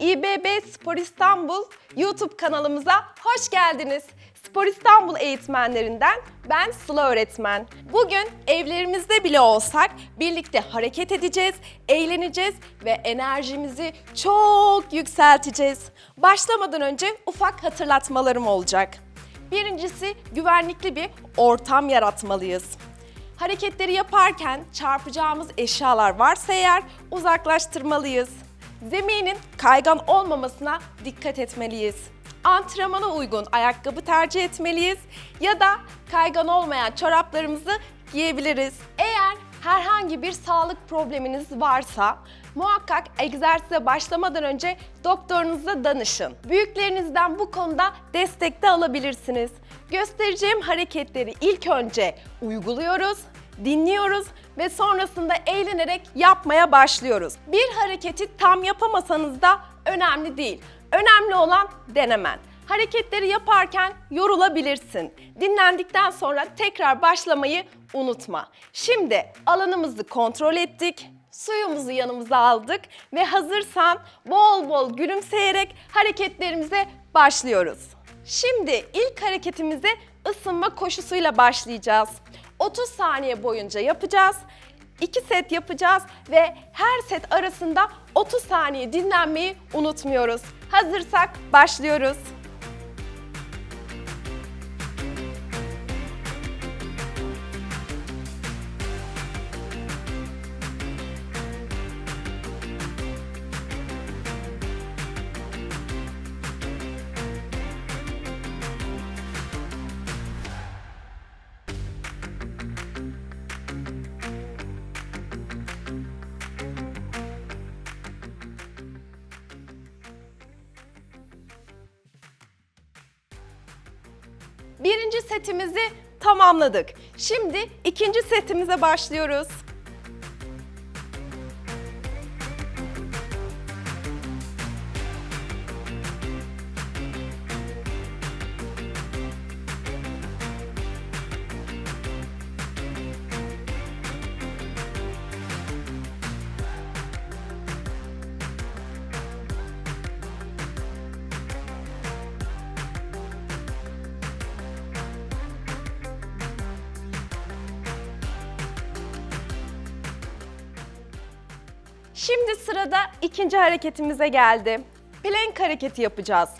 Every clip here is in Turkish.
İBB Spor İstanbul YouTube kanalımıza hoş geldiniz. Spor İstanbul eğitmenlerinden ben Sıla öğretmen. Bugün evlerimizde bile olsak birlikte hareket edeceğiz, eğleneceğiz ve enerjimizi çok yükselteceğiz. Başlamadan önce ufak hatırlatmalarım olacak. Birincisi güvenlikli bir ortam yaratmalıyız. Hareketleri yaparken çarpacağımız eşyalar varsa eğer uzaklaştırmalıyız. Zeminin kaygan olmamasına dikkat etmeliyiz. Antrenmana uygun ayakkabı tercih etmeliyiz ya da kaygan olmayan çoraplarımızı giyebiliriz. Eğer herhangi bir sağlık probleminiz varsa muhakkak egzersize başlamadan önce doktorunuza danışın. Büyüklerinizden bu konuda destek de alabilirsiniz. Göstereceğim hareketleri ilk önce uyguluyoruz, dinliyoruz ve sonrasında eğlenerek yapmaya başlıyoruz. Bir hareketi tam yapamasanız da önemli değil. Önemli olan denemen. Hareketleri yaparken yorulabilirsin. Dinlendikten sonra tekrar başlamayı unutma. Şimdi alanımızı kontrol ettik. Suyumuzu yanımıza aldık ve hazırsan bol bol gülümseyerek hareketlerimize başlıyoruz. Şimdi ilk hareketimize ısınma koşusuyla başlayacağız. 30 saniye boyunca yapacağız. 2 set yapacağız ve her set arasında 30 saniye dinlenmeyi unutmuyoruz. Hazırsak başlıyoruz. Birinci setimizi tamamladık. Şimdi ikinci setimize başlıyoruz. Şimdi sırada ikinci hareketimize geldi. Plank hareketi yapacağız.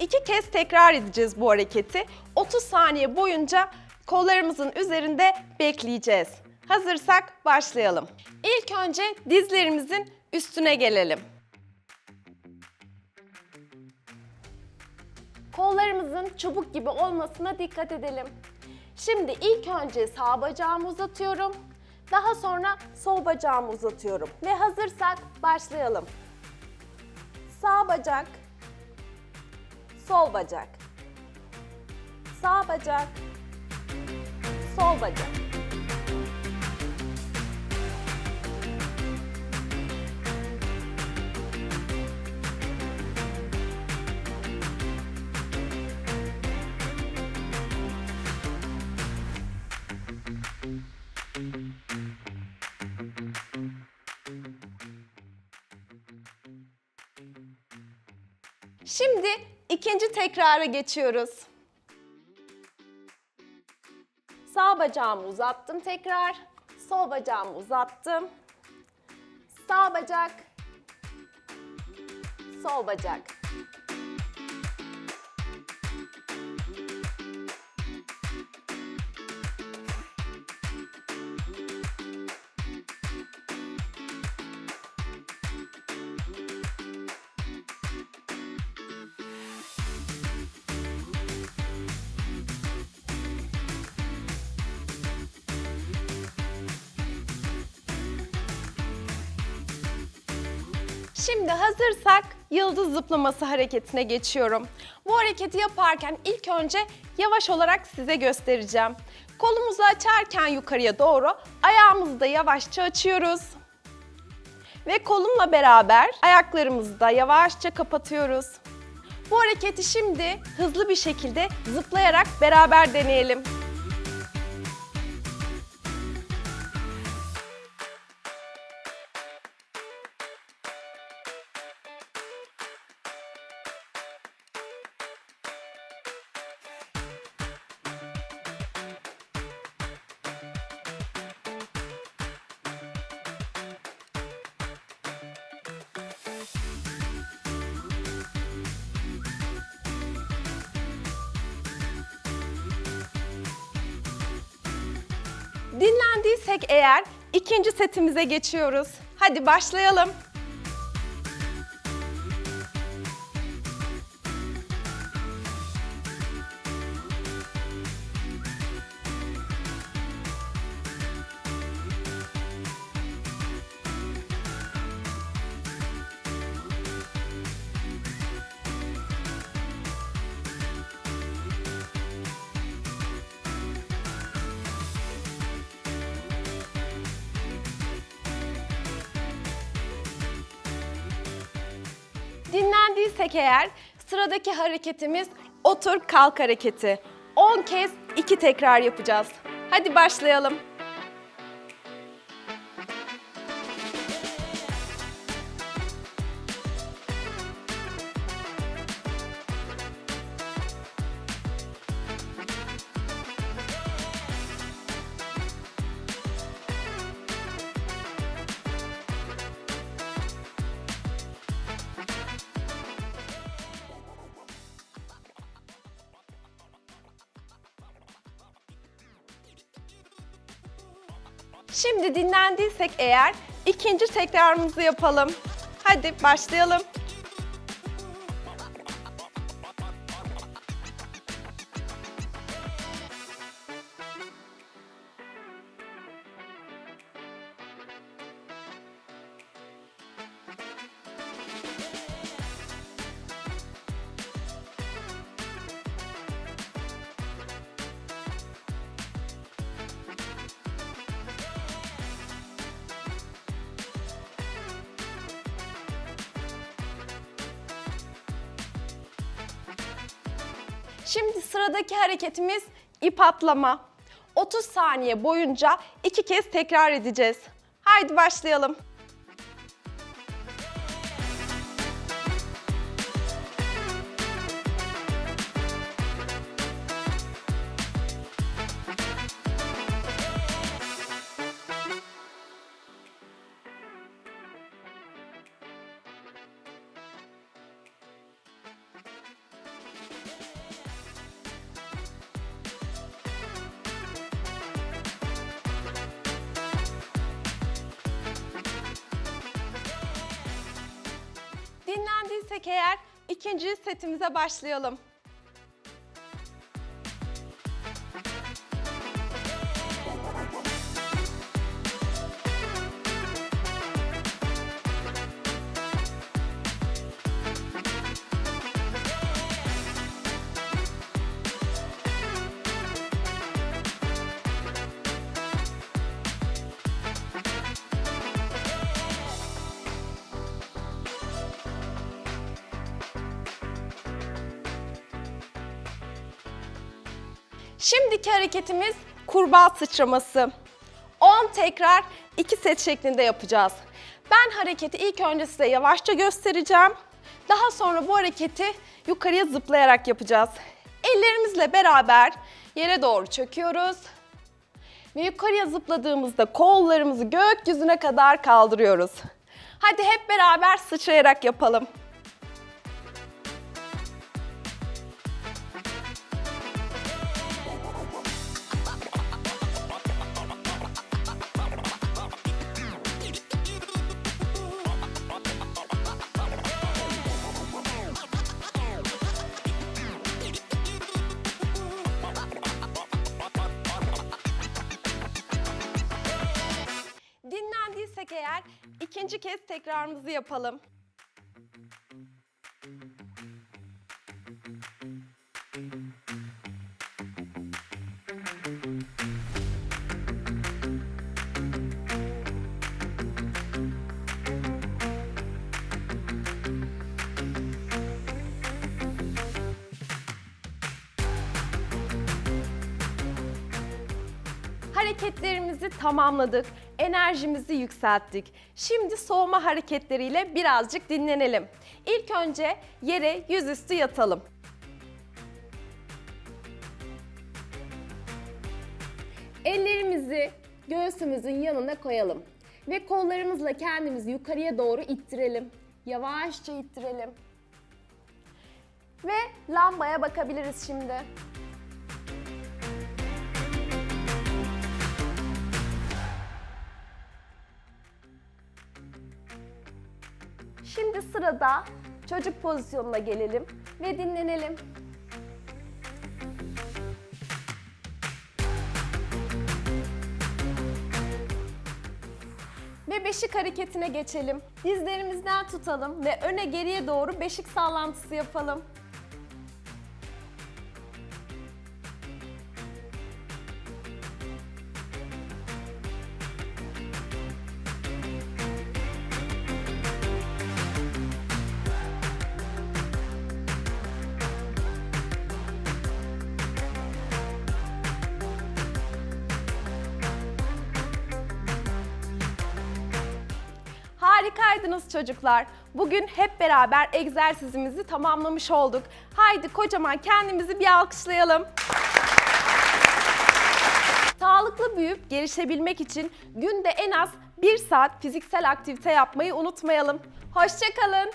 İki kez tekrar edeceğiz bu hareketi. 30 saniye boyunca kollarımızın üzerinde bekleyeceğiz. Hazırsak başlayalım. İlk önce dizlerimizin üstüne gelelim. Kollarımızın çubuk gibi olmasına dikkat edelim. Şimdi ilk önce sağ bacağımı uzatıyorum. Daha sonra sol bacağımı uzatıyorum. Ve hazırsak başlayalım. Sağ bacak, sol bacak. Sağ bacak, sol bacak. Şimdi ikinci tekrara geçiyoruz. Sağ bacağımı uzattım tekrar. Sol bacağımı uzattım. Sağ bacak. Sol bacak. Şimdi hazırsak yıldız zıplaması hareketine geçiyorum. Bu hareketi yaparken ilk önce yavaş olarak size göstereceğim. Kolumuzu açarken yukarıya doğru ayağımızı da yavaşça açıyoruz. Ve kolumla beraber ayaklarımızı da yavaşça kapatıyoruz. Bu hareketi şimdi hızlı bir şekilde zıplayarak beraber deneyelim. Dinlendiysek eğer ikinci setimize geçiyoruz. Hadi başlayalım. Dinlendiysek eğer sıradaki hareketimiz otur kalk hareketi. 10 kez 2 tekrar yapacağız. Hadi başlayalım. Şimdi dinlendiysek eğer ikinci tekrarımızı yapalım. Hadi başlayalım. Şimdi sıradaki hareketimiz ip atlama. 30 saniye boyunca iki kez tekrar edeceğiz. Haydi başlayalım. Dinlendiysek eğer ikinci setimize başlayalım. Şimdiki hareketimiz kurbağa sıçraması. 10 tekrar 2 set şeklinde yapacağız. Ben hareketi ilk önce size yavaşça göstereceğim. Daha sonra bu hareketi yukarıya zıplayarak yapacağız. Ellerimizle beraber yere doğru çöküyoruz. Ve yukarıya zıpladığımızda kollarımızı gökyüzüne kadar kaldırıyoruz. Hadi hep beraber sıçrayarak yapalım. Eğer ikinci kez tekrarımızı yapalım. Hareketlerimizi tamamladık. Enerjimizi yükselttik. Şimdi soğuma hareketleriyle birazcık dinlenelim. İlk önce yere yüzüstü yatalım. Ellerimizi göğsümüzün yanına koyalım. Ve kollarımızla kendimizi yukarıya doğru ittirelim. Yavaşça ittirelim. Ve lambaya bakabiliriz şimdi. Şimdi sırada çocuk pozisyonuna gelelim ve dinlenelim. Ve beşik hareketine geçelim. Dizlerimizden tutalım ve öne geriye doğru beşik sallantısı yapalım. Harikaydınız çocuklar. Bugün hep beraber egzersizimizi tamamlamış olduk. Haydi kocaman kendimizi bir alkışlayalım. Sağlıklı büyüyüp gelişebilmek için günde en az 1 saat fiziksel aktivite yapmayı unutmayalım. Hoşçakalın.